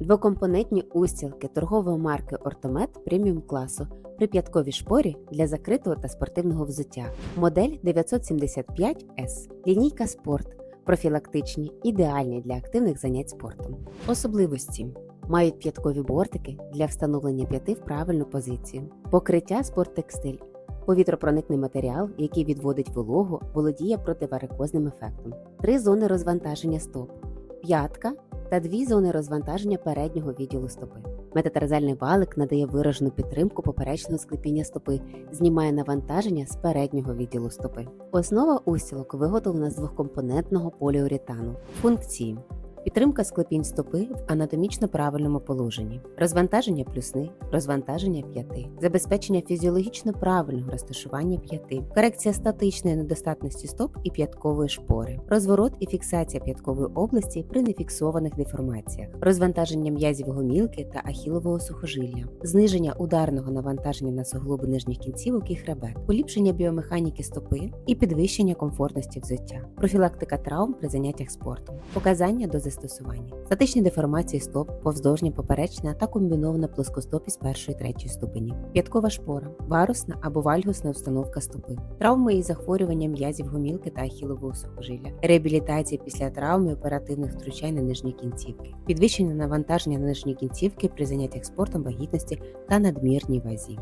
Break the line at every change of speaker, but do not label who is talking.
Двокомпонентні устілки торгової марки Ортомет преміум класу при п'ятковій шпорі для закритого та спортивного взуття. Модель 975S. Лінійка спорт. Профілактичні, ідеальні для активних занять спортом. Особливості мають п'яткові бортики для встановлення п'яти в правильну позицію. Покриття спорттекстиль. Повітропроникний матеріал, який відводить вологу, володіє противарикозним ефектом. Три зони розвантаження стоп, п'ятка та дві зони розвантаження переднього відділу стопи. Метатарзальний валик надає виражену підтримку поперечного склепіння стопи, знімає навантаження з переднього відділу стопи. Основа устілок виготовлена з двохкомпонентного поліуретану. Функції. Підтримка склепінь стопи в анатомічно правильному положенні, розвантаження плюсни, розвантаження п'яти, забезпечення фізіологічно правильного розташування п'яти, корекція статичної недостатності стоп і п'яткової шпори, розворот і фіксація п'яткової області при нефіксованих деформаціях, розвантаження м'язів гомілки та ахілового сухожилля, зниження ударного навантаження на суглоби нижніх кінцівок і хребет, поліпшення біомеханіки стопи і підвищення комфортності взуття, профілактика травм при заняттях спортом, показання до застосування, статичні деформації стоп, повздовжня поперечна та комбінована плоскостопість першої третьої ступені, п'яткова шпора, варусна або вальгусна установка стопи, травми і захворювання м'язів гомілки та ахілового сухожилля, реабілітація після травми оперативних втручань на нижні кінцівки, підвищення навантаження на нижні кінцівки при заняттях спортом вагітності та надмірній вазі.